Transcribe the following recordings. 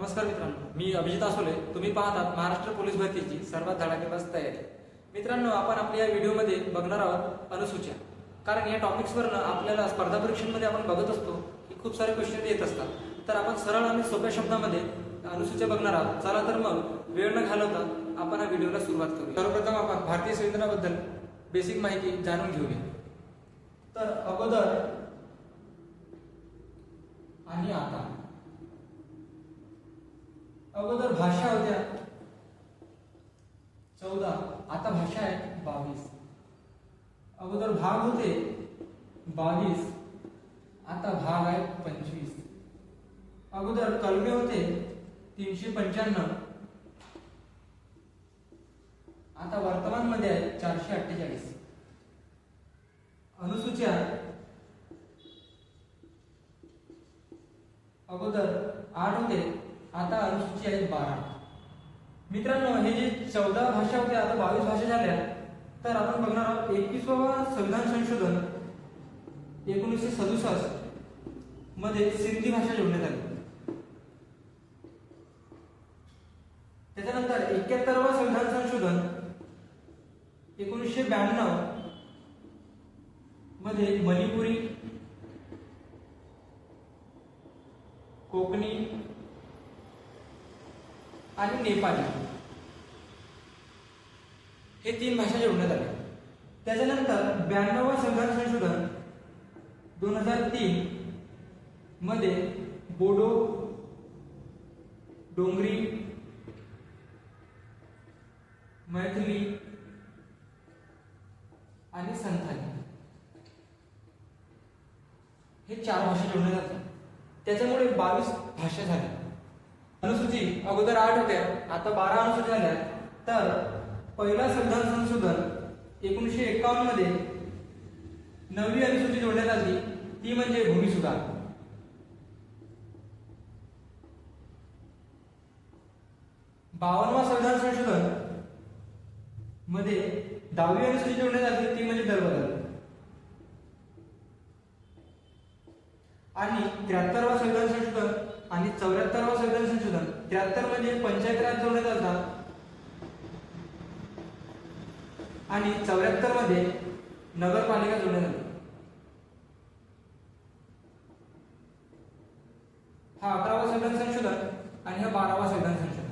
नमस्कार मित्रांनो मी अभिजित असोले तुम्ही पाहतात महाराष्ट्र पोलीस भरतीची सर्वात धडाकेबाज तयारी. मित्रांनो आपण आपल्या या व्हिडिओमध्ये बघणार आहोत अनुसूच्या कारण या टॉपिक्सवरनं आपल्याला स्पर्धा परीक्षांमध्ये आपण बघत असतो की खूप सारे क्वेश्चन येत असतात. तर आपण सरळ आणि सोप्या शब्दामध्ये अनुसूच्या बघणार आहोत. चला तर मग वेळ न घालवता आपण या व्हिडिओला सुरुवात करू सर्वप्रथम आपण भारतीय संविधानाबद्दल बेसिक माहिती जाणून घेऊया. तर अगोदर आणि आता अगोदर भाषा होत्या. चौदा. आता भाषा आहे बावीस. अगोदर भाग होते बावीस. आता भाग आहे पंचवीस. अगोदर कलमे होते तीनशे पंच्याण्णव. आता वर्तमानमध्ये आहे चारशे अठ्ठेचाळीस अनुसूच्या अगोदर आठ होते आता अनुसूची आहेत बारा मित्रांनो हे जे चौदा भाषा होत्या आता बावीस भाषा झाल्या तर आपण बघणार आहोत एकवीसवा संविधान संशोधन एकोणीसशे सदुसष्टमध्ये सिंधी भाषा जोडण्यात आली. त्याच्यानंतर एक्क्याहत्तरवा संविधान संशोधन एकोणीसशे ब्याण्णवमध्ये मणिपुरी कोकणी आणि नेपाळी हे तीन भाषा जोडण्यात आल्या त्याच्यानंतर ब्याण्णव संघर्ष संशोधन. दोन हजार तीन मध्ये बोडो डोंगरी मैथिली आणि संथाली. हे चार भाषा जोडल्या जातात त्याच्यामुळे बावीस भाषा झाल्या अनुसूची अगोदर आठ होत्या आता बारा अनुसूची झाल्या. तर पहिला संधान संशोधन एकोणीसशे एकावन्नमध्ये नववी अनुसूची जोडण्यात आली. ती म्हणजे भूमी सुधार बावन्नवा संविधान संशोधनमध्ये दहावी अनुसूची जोडण्यात आली. ती म्हणजे दरबदल. आणि त्र्याहत्तरवा संविधान संशोधन आणि चौऱ्याहत्तरवा संविधान संशोधन त्र्याहत्तर म्हणजे पंचायत राज जोडण्यात आला आणि चौऱ्याहत्तरमध्ये नगरपालिका जोडण्यात आली हा अकरावा संविधान संशोधन आणि हा बारावा संविधान संशोधन.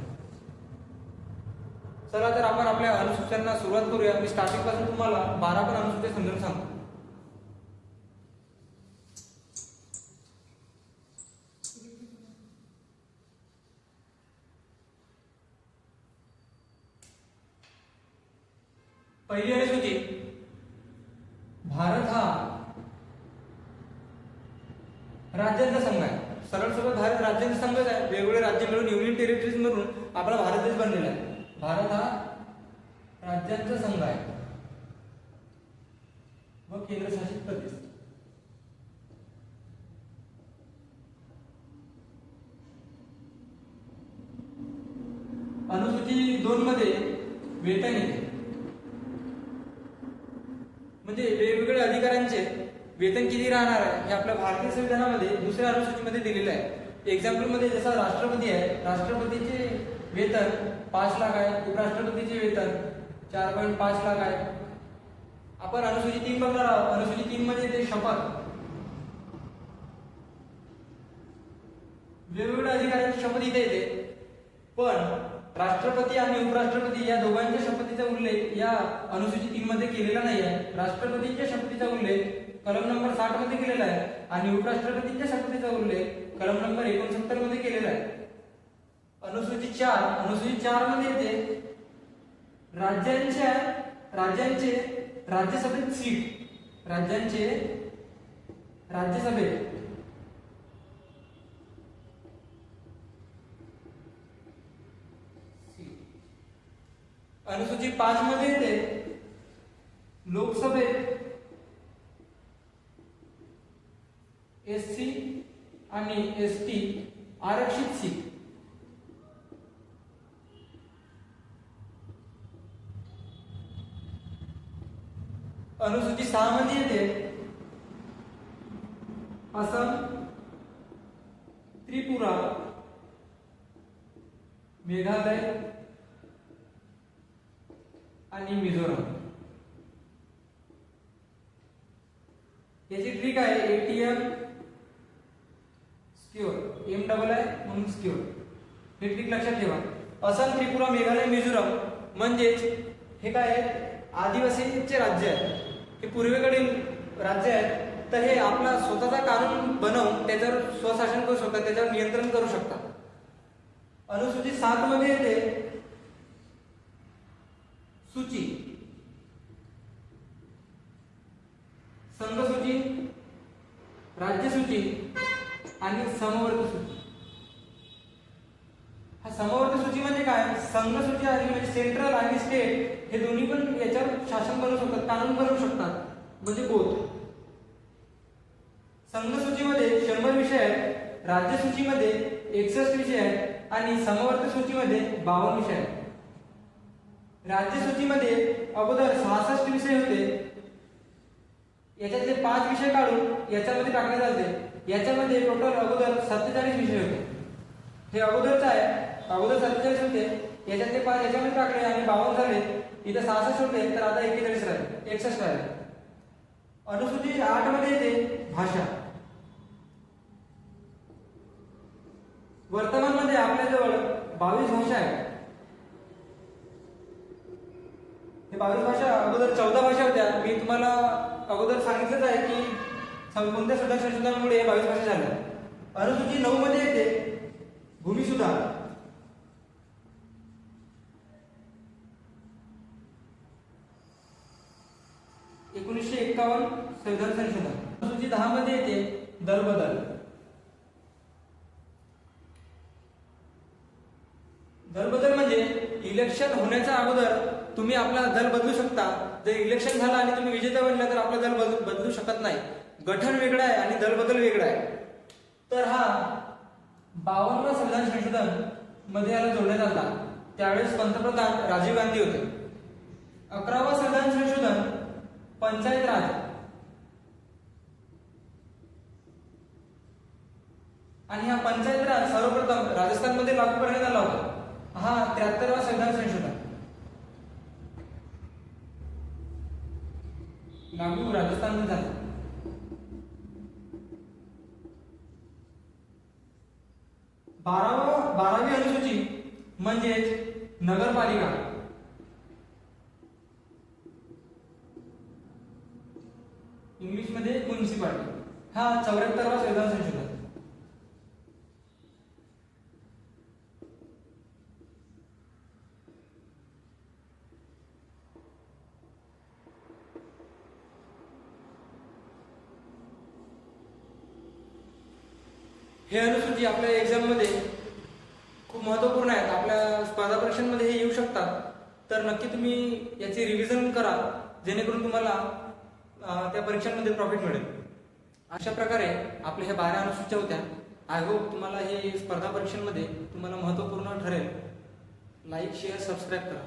चला तर आपण आपल्या अनुसूचना सुरुवात करूया. मी स्टार्टिंगपासून तुम्हाला बारा पण अनुसूचित समजून सांगतो. पहिली अनुसूची भारत हा राज्यांचा संघ आहे. सरळ सरळ भारत राज्यांचा संघच आहे. वेगवेगळे राज्य मिळून युनियन टेरिटरीज मिळून आपला भारत देश बनलेला आहे. भारत हा राज्यांचा संघ आहे. व केंद्रशासित प्रदेश. अनुसूची दोन मध्ये वेतन येते म्हणजे वेगवेगळ्या अधिकाऱ्यांचे वेतन किती राहणार आहे? हे आपल्या भारतीय संविधानामध्ये दुसऱ्या अनुसूचीमध्ये दिलेलं आहे. एक्झाम्पलमध्ये जसा राष्ट्रपती आहे राष्ट्रपतीचे वेतन पाच लाख आहे उपराष्ट्रपतीचे वेतन चार पॉईंट पाच लाख आहे. आपण अनुसूची तीन बघणार आहोत. अनुसूची तीन मध्ये ते शपथ. वेगवेगळ्या अधिकाऱ्यांची शपथ इथे येते. पण राष्ट्रपती आणि उपराष्ट्रपती या दोघांच्या शपथीचा उल्लेख या अनुसूची तीन मध्ये केलेला नाही आहे राष्ट्रपतींच्या शपथीचा उल्लेख कलम नंबर साठमध्ये केलेला आहे. आणि उपराष्ट्रपतींच्या शपथीचा उल्लेख कलम नंबर एकोणसत्तरमध्ये केलेला आहे. अनुसूचित चार अनुसूची चारमध्ये येते. राज्यांच्या राज्यांचे राज्यसभेत सीट. राज्यांचे राज्यसभेत. अनुसूची पाच मध्ये येते. लोकसभेत. एस सी आणि एस टी आरक्षित सीट. अनुसूची सहा मध्ये येते. असम त्रिपुरा मेघालय आणि मिझोराम. याची ट्रिक आहे एटीएम एम डबल आहे म्हणून स्क्युअर हे ट्रिक लक्षात ठेवा. असम त्रिपुरा मेघालय मिझोराम. म्हणजेच हे काय आहे आदिवासींचे राज्य आहे हे पूर्वेकडील राज्य आहेत. तर हे आपला स्वतःचा कानून बनवून त्याच्यावर स्वशासन करू शकतात त्याच्यावर नियंत्रण करू शकतात. अनुसूचित सात मध्ये येते. सूची. संघसूची. राज्यसूची. आणि समवर्ग सूची. हा समवर्ग सूची म्हणजे काय? संघ सूची आली म्हणजे सेंट्रल आणि स्टेट हे दोन्ही पण याच्यावर शासन बनवू शकतात कानून बनवू शकतात. म्हणजे बोध संघ सूचीमध्ये शंभर विषय आहेत राज्य सूचीमध्ये एकसष्ट विषय आहेत आणि समवर्ग सूचीमध्ये बावन्न विषय आहेत. राज्य सूचीमध्ये अगोदर सहासष्ट विषय होते. याच्यातले पाच विषय काढून याच्यामध्ये टाकण्यात आले याच्यामध्ये टोटल अगोदर सत्तेचाळीस विषय होते. हे अगोदरच आहे. अगोदर सत्तेचाळीस होते. याच्यातले पाच याच्यामध्ये टाकले आणि बावन्न झाले. इथं सहासष्ट होते. तर आता एकेचाळीस राहिले. एकसष्ट राहिले. अनुसूचित आठमध्ये येते भाषा. वर्तमानमध्ये आपल्याजवळ बावीस भाषा आहेत. हे बावीस भाषा अगोदर चौदा भाषा होत्या. मी तुम्हाला अगोदर सांगितलंच आहे की कोणत्या सुधार संशोधनामुळे बावीस भाषा झाल्या अनुसूची नऊ मध्ये येते. भूमी सुधार. एकोणीसशे एक्कावन्न संविधान संशोधन. अनुसूची दहा मध्ये येते. दर बदल. दल बदल म्हणजे इलेक्शन होण्याच्या अगोदर तुम्ही आपला दल बदलू शकता. जर इलेक्शन झालं आणि तुम्ही विजेता बनला तर आपला दल बदलू शकत नाही. गठन वेगळं आहे आणि दलबदल वेगळा आहे. तर हा बावन्न संविधान संशोधनमध्ये याला जोडण्यात आला. त्यावेळेस पंतप्रधान राजीव गांधी होते. अकरावा संविधान संशोधन पंचायत राज. आणि हा पंचायत राज सर्वप्रथम राजस्थानमध्ये लागू करण्यात आला होता. हा त्र्याहत्तरवा संविधान संशोधन. लागू राजस्थानमध्ये झाला. बारावा बारावी अनुसूची म्हणजेच नगरपालिका. इंग्लिशमध्ये म्युन्सिपालिटी हा चौऱ्याहत्तरवा संविधान संशोधन. हे अनुसूची आपल्या एक्झाममध्ये खूप महत्त्वपूर्ण आहेत. आपल्या स्पर्धा परीक्षांमध्ये हे येऊ शकतात. तर नक्की तुम्ही याची रिव्हिजन करा जेणेकरून तुम्हाला त्या परीक्षांमध्ये प्रॉफिट मिळेल. अशा प्रकारे आपल्या ह्या बारा अनुसूच्या होत्या. आय होप तुम्हाला हे स्पर्धा परीक्षांमध्ये तुम्हाला महत्त्वपूर्ण ठरेल. लाईक शेअर सबस्क्राईब करा.